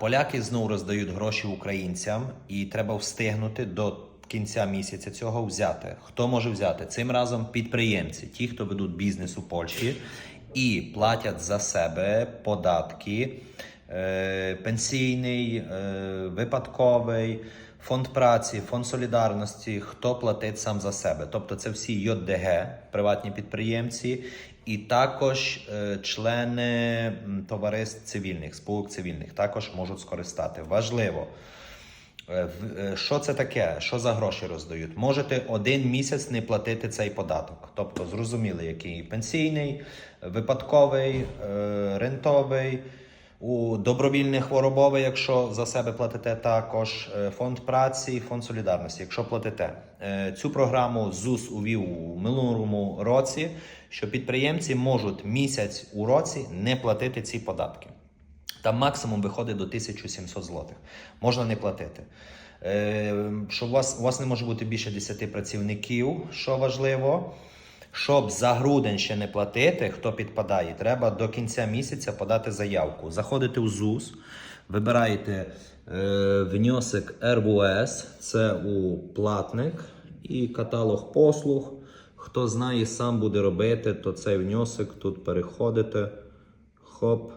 Поляки знову роздають гроші українцям, і треба встигнути до кінця місяця цього взяти. Хто може взяти? Цим разом підприємці, ті, хто ведуть бізнес у Польщі і платять за себе податки, пенсійний, е, випадковий. Фонд праці, фонд солідарності, хто платить сам за себе. Тобто це всі ЙДГ, приватні підприємці, і також е, члени товариств цивільних, спілок цивільних також можуть скористати. Важливо. Е, е, Що це таке? Що за гроші роздають? Можете один місяць не платити цей податок. Тобто, зрозуміли, який пенсійний, випадковий, е, рентовий, у добровільний хворобовий, якщо за себе платите також, е, фонд праці, фонд солідарності, якщо платите. Е, Цю програму ЗУС увів у минулому році, що підприємці можуть місяць у році не платити ці податки. Там максимум виходить до 1700 злотих. Можна не платити. Е, що у вас, у вас не може бути більше 10 працівників, що важливо. Щоб за грудень ще не платити, хто підпадає, треба до кінця місяця подати заявку. Заходите у ЗУС, вибираєте е, внесок РВС, це у платник і каталог послуг. Хто знає, сам буде робити, то цей внесок тут переходите. Хоп.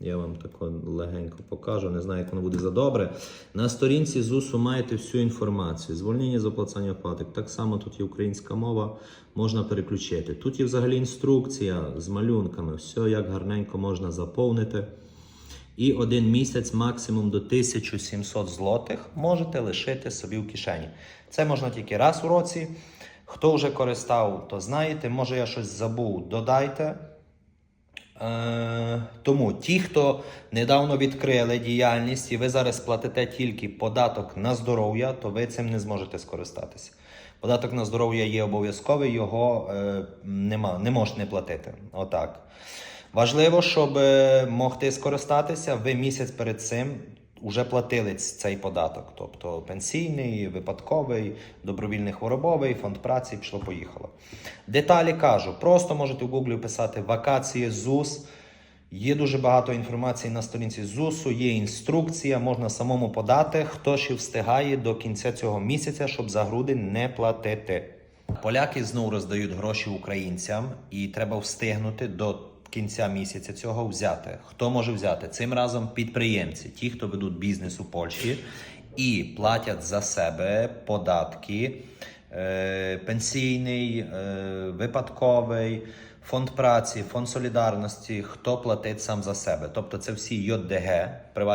Я вам тако легенько покажу, не знаю, як воно буде за добре. На сторінці ЗУСу маєте всю інформацію. Звольнення з оплацання платок. Так само тут є українська мова, можна переключити. Тут є взагалі інструкція з малюнками, все як гарненько можна заповнити. І один місяць максимум до 1700 злотих можете лишити собі в кишені. Це можна тільки раз у році. Хто вже користав, то знаєте. Може я щось забув, додайте. Е, тому ті, хто недавно відкрили діяльність і ви зараз платите тільки податок на здоров'я, то ви цим не зможете скористатися. Податок на здоров'я є обов'язковий, його е, нема, не можете не платити. Отак. Важливо, щоб е, могти скористатися, ви місяць перед цим вже платили цей податок. Тобто пенсійний, випадковий, добровільний хворобовий, фонд праці, пішло поїхало. Деталі кажу, просто можете в Google писати вакації ЗУС. Є дуже багато інформації на сторінці ЗУСу, є інструкція, можна самому подати, хто ще встигає до кінця цього місяця, щоб за грудень не платити. Поляки знову роздають гроші українцям, і треба встигнути до кінця місяця цього взяти. Хто може взяти? Цим разом підприємці, ті, хто ведуть бізнес у Польщі і платять за себе податки, е, пенсійний, е, випадковий. Фонд праці, фонд солідарності, хто платить сам за себе. Тобто це всі ЙДГ, приватні